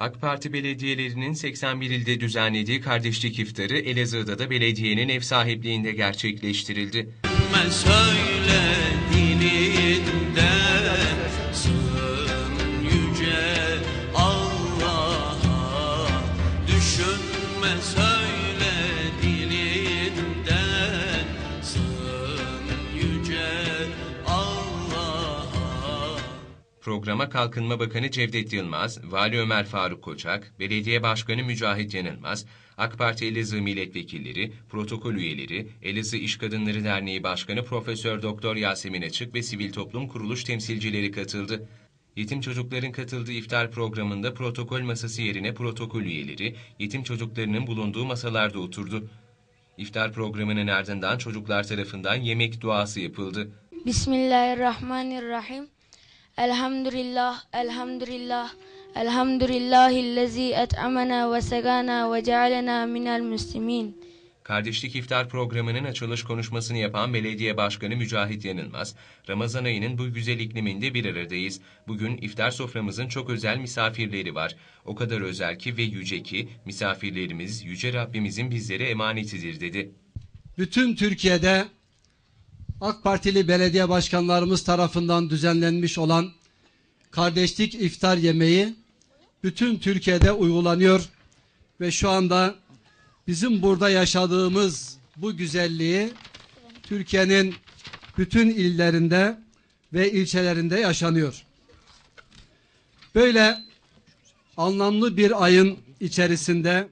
AK Parti belediyelerinin 81 ilde düzenlediği kardeşlik iftarı Elazığ'da da belediyenin ev sahipliğinde gerçekleştirildi. Düşünme Programa Kalkınma Bakanı Cevdet Yılmaz, Vali Ömer Faruk Koçak, Belediye Başkanı Mücahit Yanılmaz, AK Parti Elazığ milletvekilleri, protokol üyeleri, Elazığ İş Kadınları Derneği Başkanı Profesör Doktor Yasemin Açık ve sivil toplum kuruluş temsilcileri katıldı. Yetim çocukların katıldığı iftar programında protokol masası yerine protokol üyeleri, yetim çocuklarının bulunduğu masalarda oturdu. İftar programının ardından çocuklar tarafından yemek duası yapıldı. Bismillahirrahmanirrahim. Elhamdülillah, elhamdülillah, elhamdülillahillezî et'amena ve segana ve cealena minel müslimin. Kardeşlik İftar programının açılış konuşmasını yapan Belediye Başkanı Mücahit Yanılmaz, Ramazan ayının bu güzel ikliminde bir aradayız. Bugün iftar soframızın çok özel misafirleri var. O kadar özel ki ve yüce ki misafirlerimiz Yüce Rabbimizin bizlere emanetidir dedi. bütün Türkiye'de AK Partili belediye başkanlarımız tarafından düzenlenmiş olan kardeşlik iftar yemeği bütün Türkiye'de uygulanıyor ve şu anda bizim burada yaşadığımız bu güzelliği Türkiye'nin bütün illerinde ve ilçelerinde yaşanıyor. Böyle anlamlı bir ayın içerisinde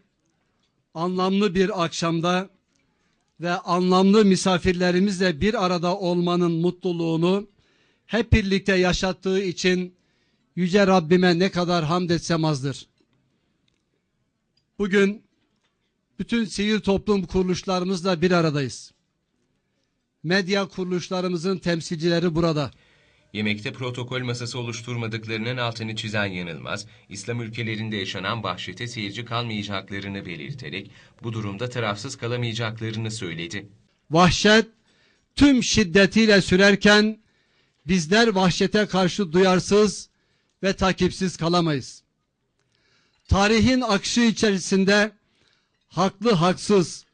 anlamlı bir akşamda ve anlamlı misafirlerimizle bir arada olmanın mutluluğunu hep birlikte yaşattığı için Yüce Rabbime ne kadar hamd etsem azdır. Bugün bütün sivil toplum kuruluşlarımızla bir aradayız. Medya kuruluşlarımızın temsilcileri burada. Yemekte protokol masası oluşturmadıklarının altını çizen Yanılmaz, İslam ülkelerinde yaşanan vahşete seyirci kalmayacaklarını belirterek bu durumda tarafsız kalamayacaklarını söyledi. Vahşet tüm şiddetiyle sürerken bizler vahşete karşı duyarsız ve takipsiz kalamayız. Tarihin akışı içerisinde haklı haksız,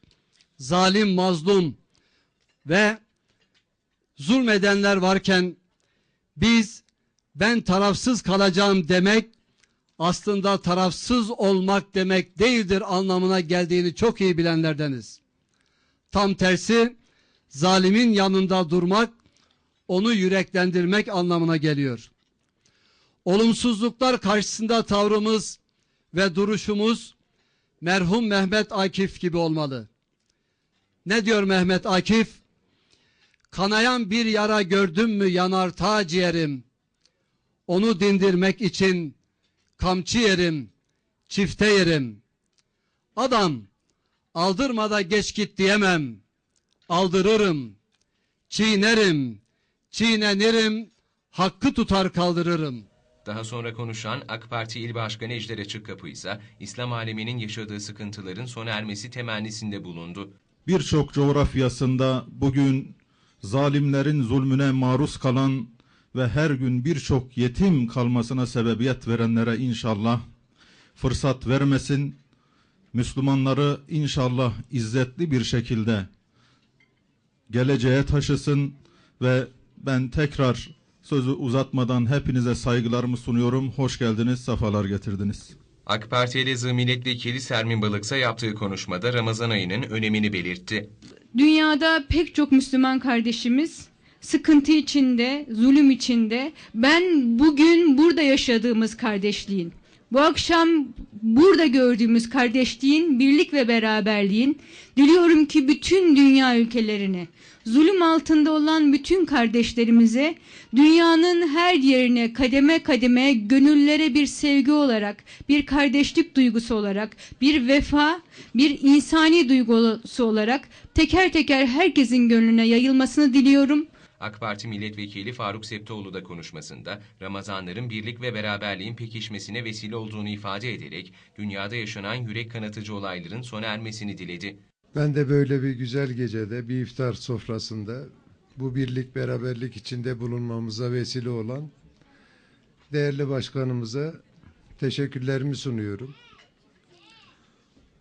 zalim mazlum ve zulmedenler varken biz ben tarafsız kalacağım demek aslında tarafsız olmak demek değildir anlamına geldiğini çok iyi bilenlerdeniz. Tam tersi zalimin yanında durmak, onu yüreklendirmek anlamına geliyor. Olumsuzluklar karşısında tavrımız ve duruşumuz merhum Mehmet Akif gibi olmalı. Ne diyor Mehmet Akif? Kanayan bir yara gördüm mü yanar ta ciğerim. Onu dindirmek için kamçı yerim, çifte yerim. Adam aldırmada geç git diyemem. Aldırırım, çiğnerim, çiğnenirim, hakkı tutar kaldırırım. Daha sonra konuşan AK Parti İl Başkanı Ejder Açıkkapı ise İslam aleminin yaşadığı sıkıntıların sona ermesi temennisinde bulundu. birçok coğrafyasında bugün zalimlerin zulmüne maruz kalan ve her gün birçok yetim kalmasına sebebiyet verenlere inşallah fırsat vermesin. Müslümanları inşallah izzetli bir şekilde geleceğe taşısın ve ben tekrar sözü uzatmadan hepinize saygılarımı sunuyorum. Hoş geldiniz, sefalar getirdiniz. AK Parti Elazığ Milletvekili Sermin Balıksa yaptığı konuşmada Ramazan ayının önemini belirtti. Dünyada pek çok Müslüman kardeşimiz sıkıntı içinde, zulüm içinde. Ben bugün burada yaşadığımız kardeşliğin, bu akşam burada gördüğümüz kardeşliğin, birlik ve beraberliğin diliyorum ki bütün dünya ülkelerine, zulüm altında olan bütün kardeşlerimize, dünyanın her yerine kademe kademe gönüllere bir sevgi olarak, bir kardeşlik duygusu olarak, bir vefa, bir insani duygusu olarak teker teker herkesin gönlüne yayılmasını diliyorum. AK Parti Milletvekili Faruk Septoğlu da konuşmasında Ramazanların birlik ve beraberliğin pekişmesine vesile olduğunu ifade ederek dünyada yaşanan yürek kanatıcı olayların sona ermesini diledi. Ben de böyle bir güzel gecede bir iftar sofrasında bu birlik beraberlik içinde bulunmamıza vesile olan değerli başkanımıza teşekkürlerimi sunuyorum.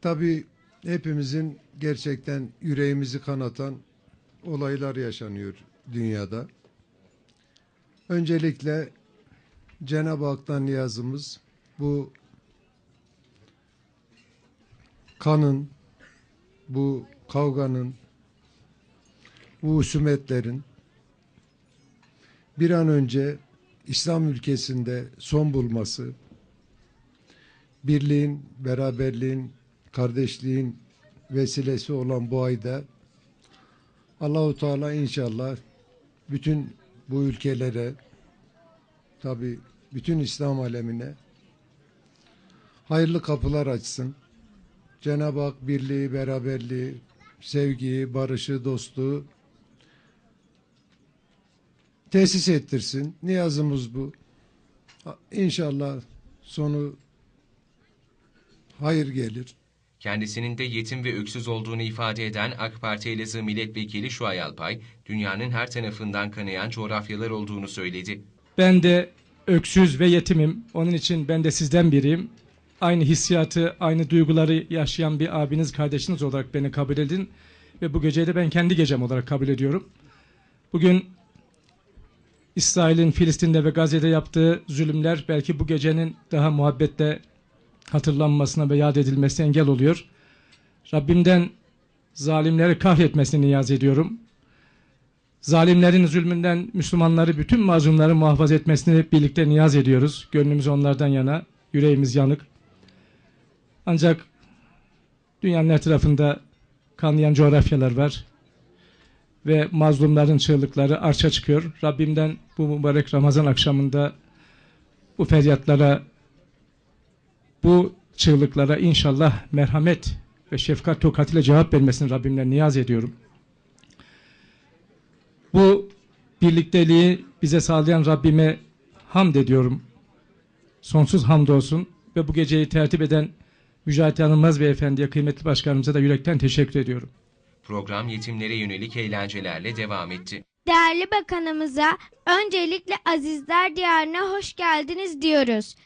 Tabii hepimizin gerçekten yüreğimizi kanatan olaylar yaşanıyor dünyada. Öncelikle Cenab-ı Hak'tan niyazımız bu kanın, bu kavganın, bu husumetlerin bir an önce İslam ülkesinde son bulması, birliğin, beraberliğin, kardeşliğin vesilesi olan bu ayda Allahu Teala inşallah bütün bu ülkelere tabi bütün İslam alemine hayırlı kapılar açsın. Cenab-ı Hak birliği, beraberliği, sevgiyi, barışı, dostluğu tesis ettirsin. Niyazımız bu. İnşallah sonu hayır gelir. Kendisinin de yetim ve öksüz olduğunu ifade eden AK Parti Elazığ Milletvekili Şuay Alpay, dünyanın her tarafından kanayan coğrafyalar olduğunu söyledi. Ben de öksüz ve yetimim. Onun için ben de sizden biriyim. Aynı hissiyatı, aynı duyguları yaşayan bir abiniz, kardeşiniz olarak beni kabul edin. Ve bu geceyi de ben kendi gecem olarak kabul ediyorum. Bugün İsrail'in Filistin'de ve Gazze'de yaptığı zulümler belki bu gecenin daha muhabbetle hatırlanmasına ve yad edilmesine engel oluyor. Rabbimden zalimleri kahretmesini niyaz ediyorum. Zalimlerin zulmünden Müslümanları, bütün mazlumları muhafaza etmesini birlikte niyaz ediyoruz. Gönlümüz onlardan yana, yüreğimiz yanık. Ancak dünyanın her tarafında kanayan coğrafyalar var. Ve mazlumların çığlıkları arşa çıkıyor. Rabbimden bu mübarek Ramazan akşamında bu feryatlara, bu çığlıklara inşallah merhamet ve şefkat tokatıyla cevap vermesini Rabbimden niyaz ediyorum. Bu birlikteliği bize sağlayan Rabbime hamd ediyorum. Sonsuz hamdolsun ve bu geceyi tertip eden Mücahit Yanılmaz Beyefendi'ye kıymetli başkanımıza da yürekten teşekkür ediyorum. Program yetimlere yönelik eğlencelerle devam etti. Değerli bakanımıza öncelikle Azizler Diyarı'na hoş geldiniz diyoruz.